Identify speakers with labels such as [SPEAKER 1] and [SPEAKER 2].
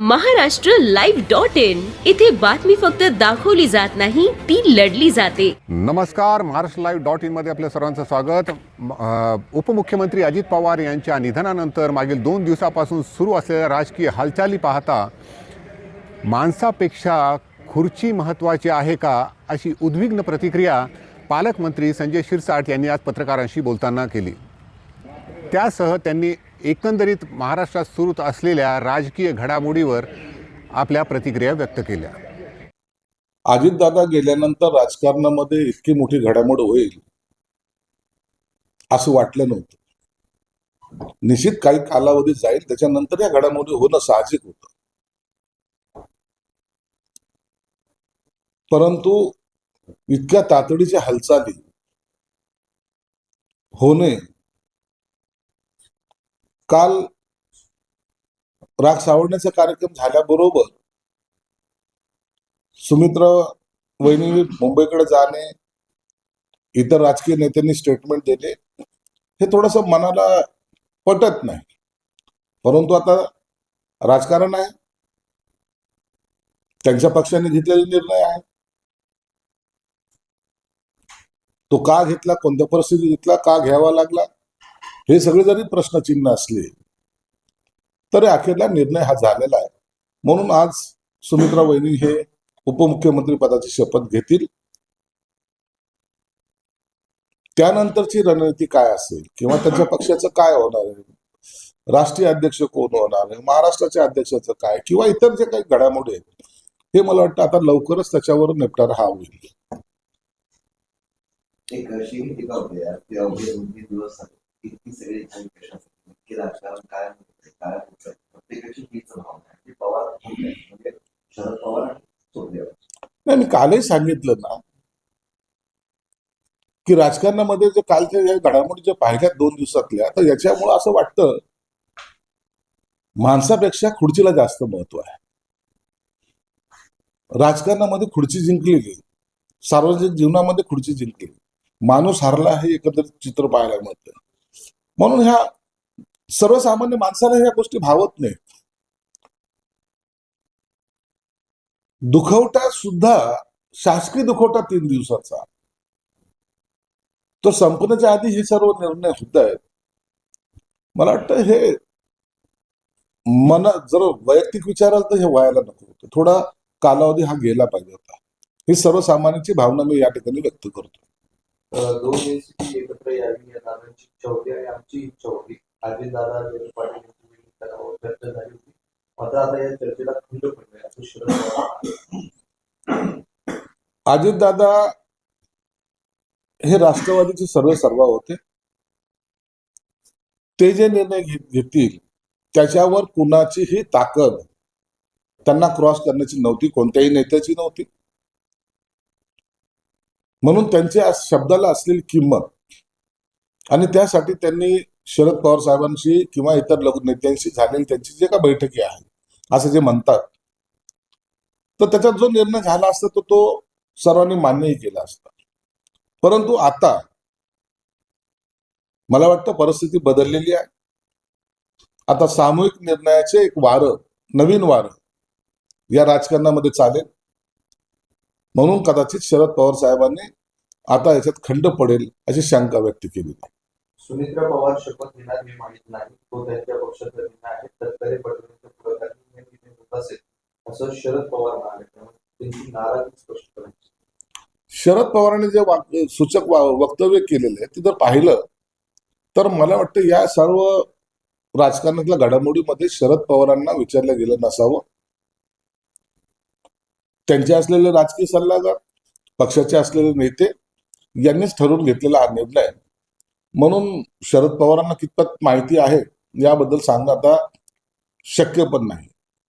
[SPEAKER 1] Maharashtra live dot in इथे बातमी फक्त दाखवली जात नाही ती लढली जाते.
[SPEAKER 2] नमस्कार महाराष्ट्र लाईव्ह डॉट इनमध्ये आपल्या सर्वांचं स्वागत. अ, उपमुख्यमंत्री अजित पवार यांच्या निधनानंतर मागील दोन दिवसापासून सुरू असलेल्या राजकीय हालचाली पाहता माणसापेक्षा खुर्ची महत्त्वाची आहे का अशी उद्विग्न प्रतिक्रिया पालकमंत्री संजय शिरसाट यांनी आज पत्रकारांशी बोलताना केली. त्यासह त्यांनी एकंदरीत महाराष्ट्रात सुरू असलेल्या राजकीय घडामोडीवर आपल्या प्रतिक्रिया व्यक्त केल्या.
[SPEAKER 3] अजितदादा गेल्यानंतर राजकारणामध्ये इतकी मोठी घडामोड होईल असं वाटलं नव्हतं. निश्चित काही कालावधी जाईल त्याच्यानंतर या घडामोडी होणं साहजिक होतं. परंतु इतक्या तातडीच्या हालचाली होणे काल राग सावडण्याचा कार्यक्रम झाल्याबरोबर सुमित्रा वहिनी मुंबईकडे जाणे इतर राजकीय नेत्यांनी स्टेटमेंट दिले हे थोडस मनाला पटत नाही. परंतु आता राजकारण आहे. त्यांच्या पक्षाने घेतलेला निर्णय आहे. तो का घेतला कोणत्या परिस्थितीत घेतला का घ्यावा लागला हे सगळे जरी प्रश्नचिन्ह असले तरी अखेरला निर्णय हा झालेला आहे. म्हणून आज सुमित्रा वहिनी हे उपमुख्यमंत्री पदाची शपथ घेतील. त्यानंतरची रणनीती काय असेल किंवा त्यांच्या पक्षाचं काय होणार आहे? राष्ट्रीय अध्यक्ष कोण होणार आहे? महाराष्ट्राच्या अध्यक्षाचं काय? किंवा इतर जे काही घडामोडी आहेत हे मला वाटतं आता लवकरच त्याच्यावर निपटारा हा होईल.
[SPEAKER 4] एक अशी काय काय प्रत्येकाची हीच भावना आहे पवार म्हणजे शरद पवार
[SPEAKER 3] नाही मी कालही सांगितलं ना की राजकारणामध्ये जे कालच्या या घडामोडी ज्या पाहिल्यात दोन दिवसातल्या तर याच्यामुळं असं वाटतं माणसापेक्षा खुर्चीला जास्त महत्त्व आहे. राजकारणामध्ये खुर्ची जिंकली गेली सार्वजनिक जीवनामध्ये खुर्ची जिंकली माणूस हरला हे एकंदरीत चित्र पाहायला मिळतं. म्हणून ह्या सर्वसामान्य माणसाला ह्या गोष्टी भावत नाहीत. दुखवटा सुद्धा शासकीय दुखवटा तीन दिवसाचा. तो संपण्याच्या आधी हे सर्व निर्णय होत आहेत. मला वाटतं हे मन जर वैयक्तिक विचाराल तर हे व्हायला नको होतं. थोडा कालावधी हा गेला पाहिजे होता ही सर्वसामान्यांची भावना मी या ठिकाणी व्यक्त करतो.
[SPEAKER 4] दोन एकत्र यावी या दादांची इच्छा होती आणि आमची इच्छा होती. अजित दादा पाटील करावं चर्चा झाली होती. मात्र आता या चर्चेला खंड पडलाय. असं शरद पवार म्हणाले.
[SPEAKER 3] अजितदादा हे राष्ट्रवादीचे सर्व सर्वा होते. ते जे निर्णय घेतील त्याच्यावर कुणाचीही ताकद त्यांना क्रॉस करण्याची नव्हती. कोणत्याही नेत्याची नव्हती. म्हणून त्यांच्या शब्दाला असलेली किंमत आणि त्यासाठी त्यांनी शरद पवार साहेबांशी किंवा इतर लघु नेत्यांशी झालेली त्यांची जे का बैठकी आहे असं जे म्हणतात तर त्याच्यात जो निर्णय झाला असता तो तो सर्वांनी मान्यही केला असता. परंतु आता मला वाटतं परिस्थिती बदललेली आहे. आता सामूहिक निर्णयाचे एक वारं नवीन वारं या राजकारणामध्ये चालेल. म्हणून कदाचित शरद पवार साहेबांनी आता याच्यात खंड पडेल अशी शंका व्यक्त केली
[SPEAKER 4] सुमित्रा पवार शपथ घेणार हे माहीत नाही. तो त्यांच्या पक्षाचा निर्णय आहे. तत्कालीन पटवर्धनच्या पुढाकाराने निर्णय होत असेल असं शरद पवार म्हणाले. त्यामुळे त्यांची नाराजी स्पष्ट करायची.
[SPEAKER 3] शरद पवारांनी जे सूचक वक्तव्य केलेलं आहे ते जर पाहिलं तर मला वाटतं या सर्व राजकारणातल्या घडामोडीमध्ये शरद पवारांना विचारलं गेलं नसावं. त्यांचे असलेले राजकीय सल्लागार पक्षाचे असलेले नेते यांनीच ठरवून घेतलेला हा निर्णय. म्हणून शरद पवारांना कितपत माहिती आहे याबद्दल सांगणं आता शक्य पण नाही.